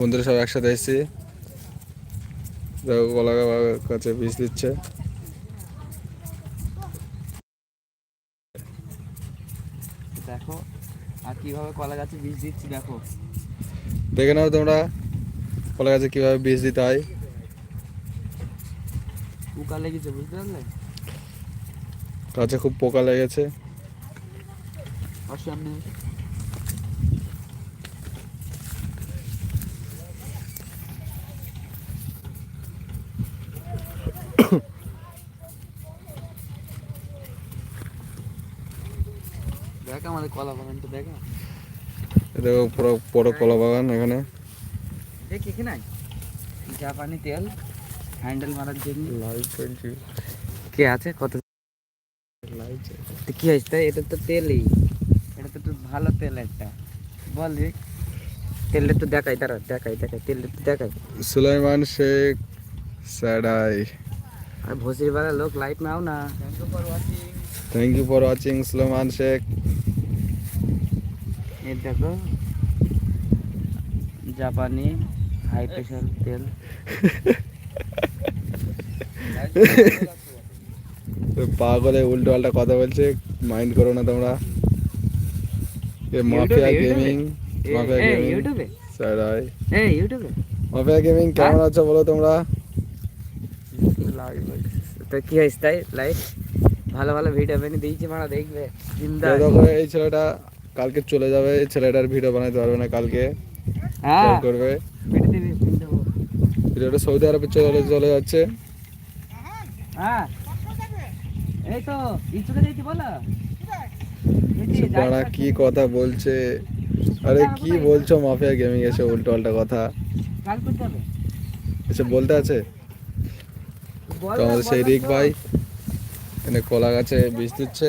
বন্ধুরা সব একসাথে এসেছি দেখো কলা কাছে বীজ দিচ্ছে। দেখো আর কীভাবে কলা গাছে বীজ দিচ্ছি দেখো। দেখে নাও তোমরা কলা গাছে কীভাবে বীজ দিতে হয়। পোকা লেগেছে বুঝতে পারলে? গাছে খুব পোকা লেগেছে। আর সামনে দেখ আমাদের কলা বাগানটা দেখা। দেখো পুরো বড় কলা বাগান এখানে। দেখ এখানে জাপানি তেল হ্যান্ডেল মারার জন্য। লাইট কে আছে? কত লাইট কি হয়েছে? এটা তো তেলই। এটা তো ভালো তেল একটা। বল তেলটা তো দেখাই তারা দেখাই দেখাই তেলটা তো দেখাই। সুলাইমান শেখ স্যাডাই। আর ভসির বেলা লোক লাইট নাও না। Thank you for watching Sulaiman Sheikh. এই দেখো। জাপানি হাই প্রেশার তেল। পাগলে উল্টো পাল্টা কথা বলছে মাইন্ড করো না তোমরা। মাফিয়া গেমিং মাফিয়া গেমিং ইউটিউবে? স্যাডাই এই ইউটিউবে? মাফিয়া গেমিং কেমন আছো বলো তোমরা? তো কি হয়েছে তাই? লাইট ভালো ভালো ভিডিও বানিয়ে দিয়েছি মারা দেখবে। জিন্দা এই ছেলেটা কালকে চলে যাবে ছেলেটার ভিডিও বানাতে পারবে না কালকে। হ্যাঁ। করবে। ভিডিওটা সৌদি আরবে চলে চলে যাচ্ছে। হ্যাঁ। বাড়া কি কথা বলছে? আরে কি বলছো মাফিয়া গেমিং এসে উল্টো পাল্টা কথা? এসে বলতে আছে? তো আমাদের সেই রিক ভাই। এনে কলা গাছে বীজ দিচ্ছে।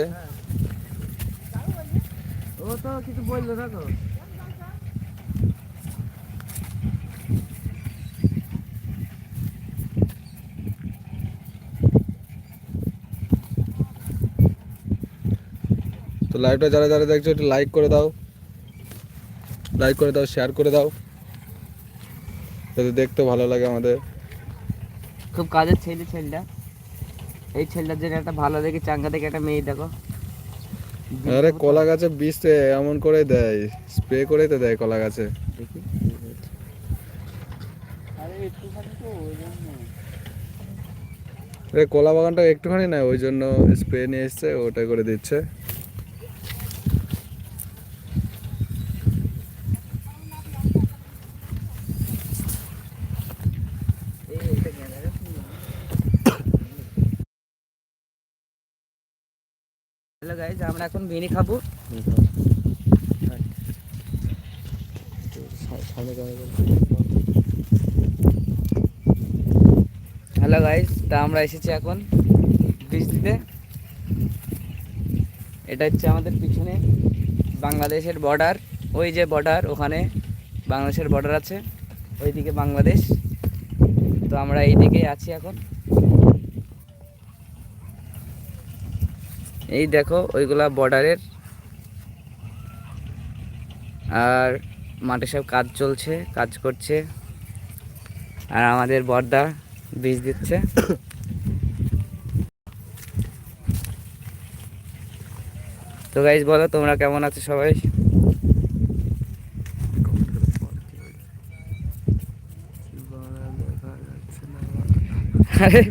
ও তো কিছু বলল না তো। তো লাইভটা যারা যারা দেখছ একটু লাইক করে দাও। লাইক করে দাও শেয়ার করে দাও। যাতে দেখতে ভালো লাগে আমাদের। খুব কাজের ছেলে ছেলেটা। এই ছেলেটার জন্য একটা ভালো দেখে চাঙ্গা দেখে একটা মেয়ে দেখো। আরে কলা গাছে বীজ এমন করে দেয় স্প্রে করে তো দেয় কলা গাছে। আরে কলা বাগানটা একটুখানি না ওই জন্য স্প্রে নিয়ে এসছে ওটা করে দিচ্ছে এই এটা গেলে রে হ্যালো গাইজ আমরা এখন বিনি খাব। হ্যালো গাইজ তা আমরা এসেছি এখন বীজ দিতে এটা হচ্ছে আমাদের পিছনে বাংলাদেশের বর্ডার ওই যে বর্ডার ওখানে বাংলাদেশের বর্ডার আছে। ওইদিকে বাংলাদেশ। তো আমরা এই দিকেই আছি এখন। এই দেখো ওইগুলা বর্ডারের আর মাঠে সব কাজ চলছে কাজ করছে। আর আমাদের বর্দা বীজ দিচ্ছে। তো গাইজ বলো তোমরা কেমন আছো সবাই? আরে।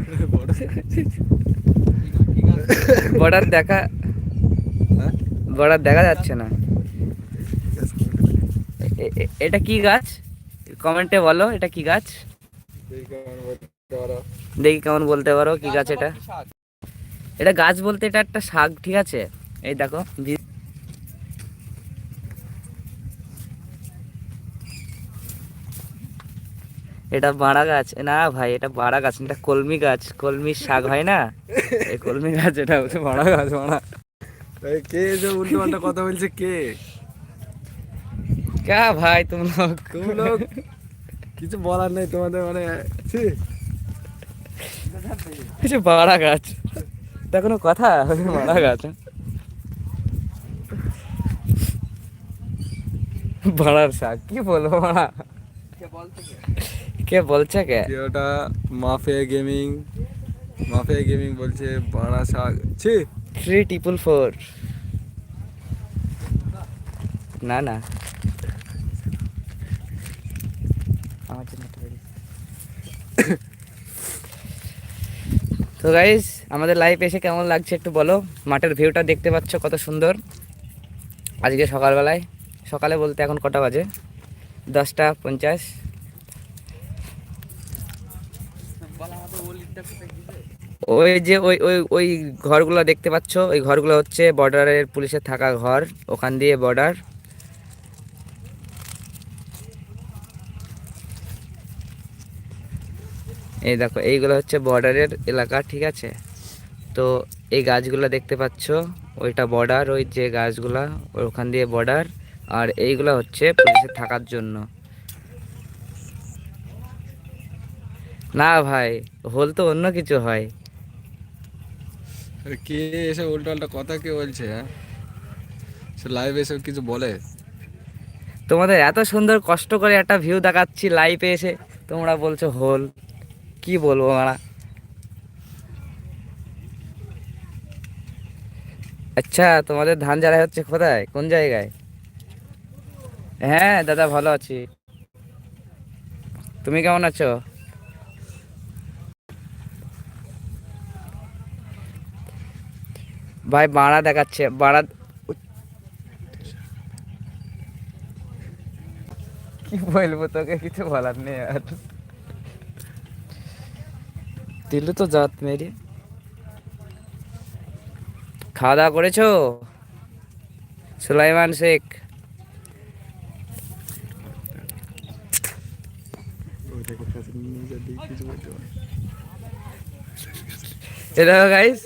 বর্ডার দেখা হ্যাঁ? বর্ডার দেখা যাচ্ছে না। এটা কি গাছ? কমেন্টে বলো এটা কি গাছ? দেখি কেমন বলতে পারো। কি গাছ এটা? এটা গাছ বলতে এটা একটা শাক ঠিক আছে? এই দেখো এটা বাঁড়া গাছ। না ভাই এটা বাঁড়া গাছ এটা কলমি গাছ। কলমির শাক হয় না? এই কলমি গাছ এটা হচ্ছে বাড়া গাছ বাঁড়া। কে যে উল্টো পাল্টা কথা বলছে কে? কা ভাই তুমি লোক তুমি লোক কিছু বলার নেই তোমাদের মানে কিছু বাড়া গাছ। তা কোনো কথা? বাড়া গাছ। বাড়ার শাক কি বলব বাড়া? বল কে বলছে কে? ওটা মাফে গেমিং মাফে গেমিং বলছে বাড়া শাক। ছি! থ্রি ট্রিপল ফোর না না। আমার জন্য তো গাইস আমাদের লাইফ এসে কেমন লাগছে একটু বলো? মাঠের ভিউটা দেখতে পাচ্ছ কত সুন্দর। আজকে সকালবেলায়। সকালে বলতে এখন কটা বাজে? দশটা পঞ্চাশ। ওই যে ওই ওই ওই ঘরগুলো দেখতে পাচ্ছ? ওই ঘরগুলো হচ্ছে বর্ডারের পুলিশের থাকা ঘর। ওখান দিয়ে বর্ডার। এই দেখো, এইগুলো হচ্ছে বর্ডারের এলাকা, ঠিক আছে? তো এই গাছগুলো দেখতে পাচ্ছ? ওইটা বর্ডার, ওই যে গাছগুলা, ওখান দিয়ে বর্ডার। আর এইগুলো হচ্ছে পুলিশের থাকার জন্য। না ভাই হোল তো অন্য কিছু হয়। কে এসে উল্টো পাল্টা কথা কে বলছে হ্যাঁ? সে লাইভ এসে কিছু বলে? তোমাদের এত সুন্দর কষ্ট করে একটা ভিউ দেখাচ্ছি লাইভে এসে তোমরা বলছো হোল কি বলব মারা? আচ্ছা তোমাদের ধান ঝাড়াই হচ্ছে কোথায়? কোন জায়গায়? হ্যাঁ দাদা ভালো আছি। তুমি কেমন আছো? ভাই বাড়া দেখাচ্ছে বাড়া কি বলব তোকে কিছু বলার নেই আর। দিলু তো জাত মেরি। খাওয়া দাওয়া করেছ? সুলাইমান শেখ। এটা গাইস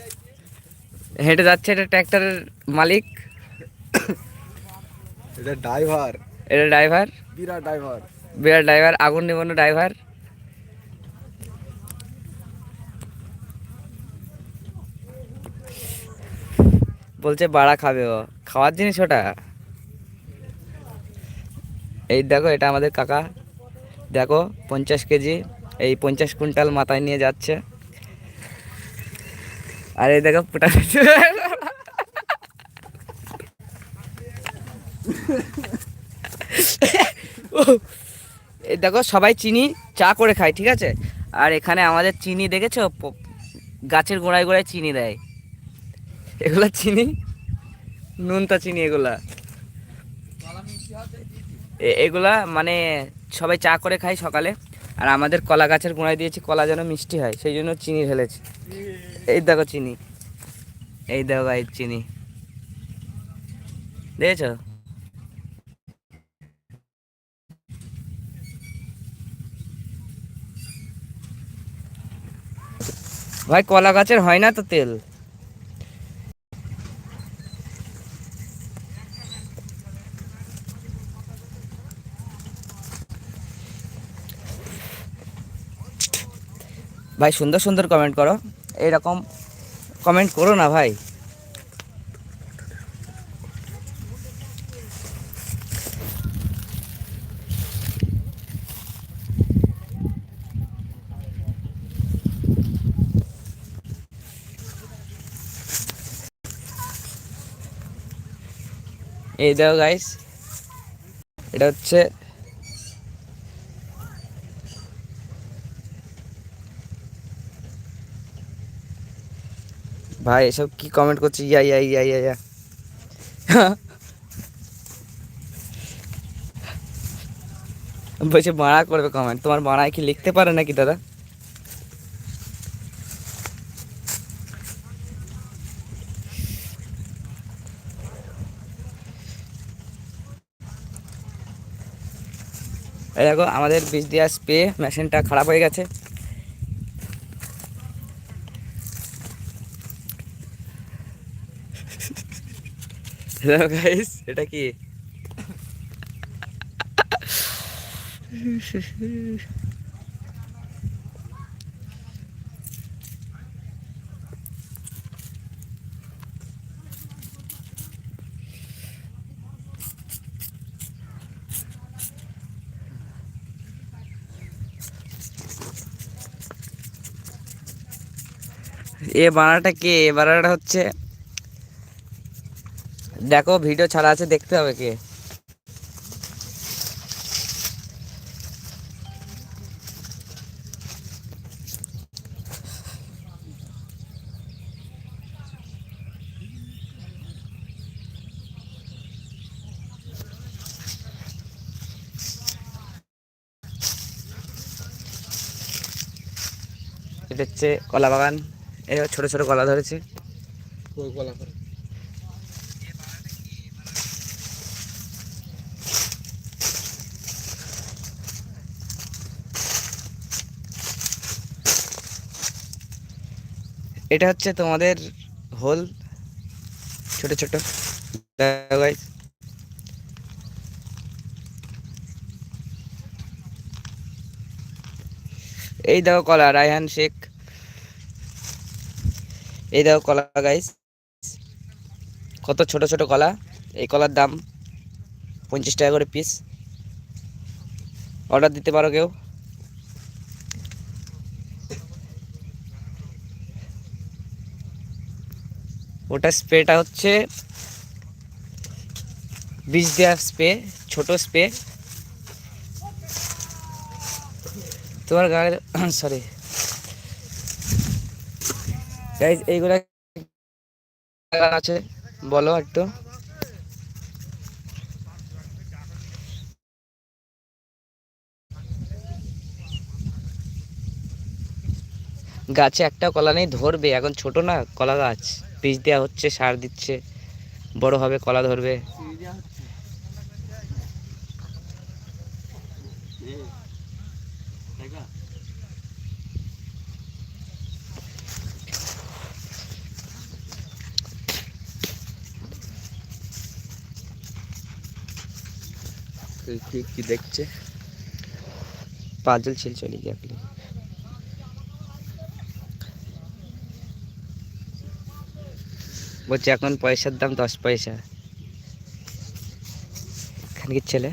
হেঁটে যাচ্ছে এটা ট্র্যাক্টরের মালিক। এটা ড্রাইভার। এটা ড্রাইভার? বিরাট ড্রাইভার। বিরাট ড্রাইভার আগুন নিবন্ন ড্রাইভার। বলছে বাড়া খাবে ও। খাওয়ার জিনিস ওটা? এই দেখো এটা আমাদের কাকা। দেখো পঞ্চাশ কেজি। এই পঞ্চাশ কুইন্টাল মাথায় নিয়ে যাচ্ছে। আর এই দেখো পুটা দেখো, সবাই চিনি, চা করে খায়, ঠিক আছে? আর এখানে আমাদের চিনি, দেখেছ? গাছের গোড়ায় গোড়ায় চিনি দেয়। এগুলা চিনি? নুনতা চিনি এগুলা। এগুলা মানে সবাই চা করে খায় সকালে। আর আমাদের কলা গাছের গোড়ায় দিয়েছি, কলা যেন মিষ্টি হয়, সেই জন্য চিনি ঢেলেছি। এই দেখো চিনি। এই দেখো গাই চিনি। দেখেছ? ভাই, কলা গাছের হয় না তো তেল? ভাই, সুন্দর সুন্দর কমেন্ট করো। এইরকম কমেন্ট করো না ভাই। এই দেখো গাইস এটা হচ্ছে ভাই, এসব কি কমেন্ট করছে ইয়া ইয়া ইয়া ইয়া ইয়া। বলছে বাড়া করবে কমেন্ট তোমার বাড়ায় কি লিখতে পারে নাকি দাদা? দেখো, আমাদের বীজ দেওয়া স্প্রে মেশিনটা খারাপ হয়ে গেছে। হ্যালো গাইস এটা কি? এ বানাটা কে? বানাটা হচ্ছে দেখো ভিডিও ছাড়া আছে, দেখতে হবে কে। এটা হচ্ছে কলা বাগান এই ছোট ছোট কলা ধরেছে। কলা এটা হচ্ছে তোমাদের হোল, ছোট ছোট। এই দেখো কলা, রায়হান শেখ। এই দেখো কলা গাইস কত ছোট ছোট কলা। এই কলার দাম পঞ্চাশ টাকা করে পিস অর্ডার দিতে পারো কেউ? ওটা স্প্রেটা হচ্ছে বীজ দেওয়া স্প্রে, ছোট স্প্রে। তোমার গায়ের সরি এইগুলা আছে, বলো একটু। গাছে একটা কলা নেই, ধরবে, এখন ছোট না, কলা গাছ। বীজ দেওয়া হচ্ছে সার দিচ্ছে বড় হবে কলা ধরবে। কি দেখছে? পাজল ছিল চলে গিয়ে বলছে এখন পয়সার দাম দশ পয়সা। খানকির ছেলে?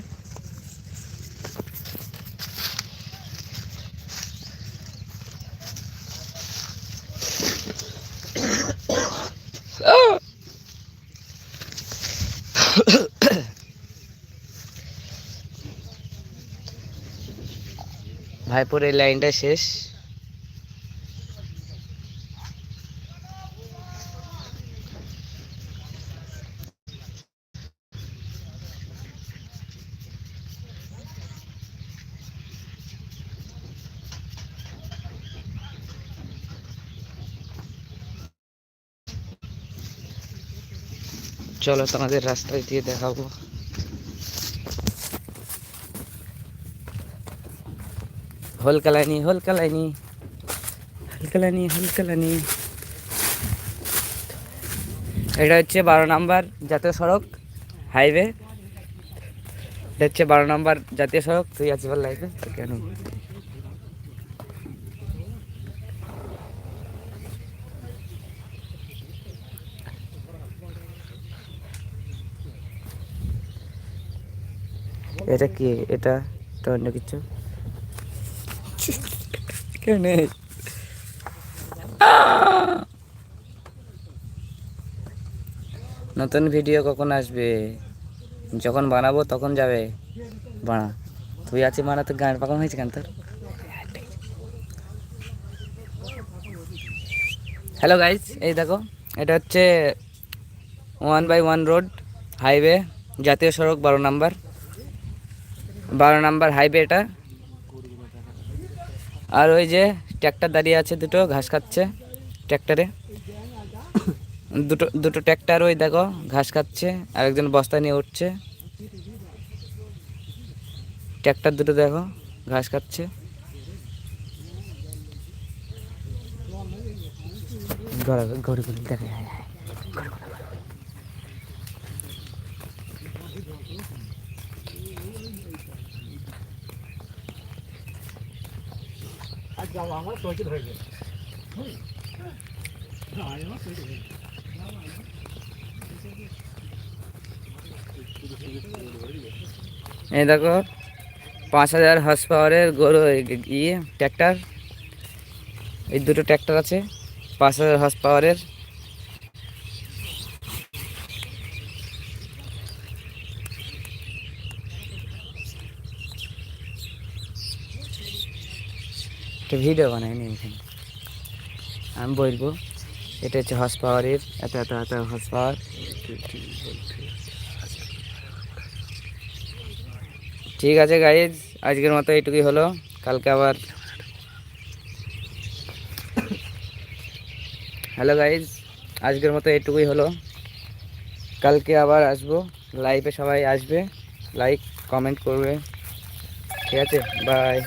ভাইপুর এই লাইনটা শেষ। চলো তোমাদের রাস্তায় দিয়ে দেখাবো। হলকালানি হলকালানি হলকালানি হলকালানি এটা হচ্ছে বারো নাম্বার জাতীয় সড়ক হাইওয়ে এটা হচ্ছে বারো নাম্বার জাতীয় সড়ক, তুই আছিস লাইফে কেন এটা কি? এটা এটা অন্য কিছু? কেউ নেই। নতুন ভিডিও কখন আসবে? যখন বানাবো তখন যাবে। বানা। তুই আছিস মানা তো গান পাকাম হয়েছে কেন তোর? হ্যালো গাইজ এই দেখো, এটা হচ্ছে one by one road highway জাতীয় সড়ক বারো নাম্বার। বারো নাম্বার হাইওয়ে এটা। আর ওই যে ট্র্যাক্টর দাঁড়িয়ে আছে দুটো, ঘাস খাচ্ছে ট্র্যাক্টরে দুটো দুটো ট্র্যাক্টর ওই দেখো, ঘাস খাচ্ছে আর একজন বস্তা নিয়ে উঠছে। ট্র্যাক্টর দুটো দেখো, ঘাস খাচ্ছে। গড়ি গড়ি দেখে হ্যাঁ, হ্যাঁ। গড়ি, গড়ি, গড়ি। এই দেখো, পাঁচ হাজার হর্স পাওয়ারের গরু ইয়ে ট্র্যাক্টর এই দুটো ট্র্যাক্টর আছে, পাঁচ হাজার হর্স পাওয়ারের একটা ভিডিও বানাইনি এখানে। আমি বলব, এটা হচ্ছে হর্স পাওয়ারের এত এত এত হর্স পাওয়ার ঠিক আছে গাইজ আজকের মতো এইটুকুই হলো। কালকে আবার। হ্যালো গাইজ আজকের মতো এইটুকুই হলো। কালকে আবার আসব। লাইভে সবাই আসবে। লাইক কমেন্ট করবে। ঠিক আছে বাই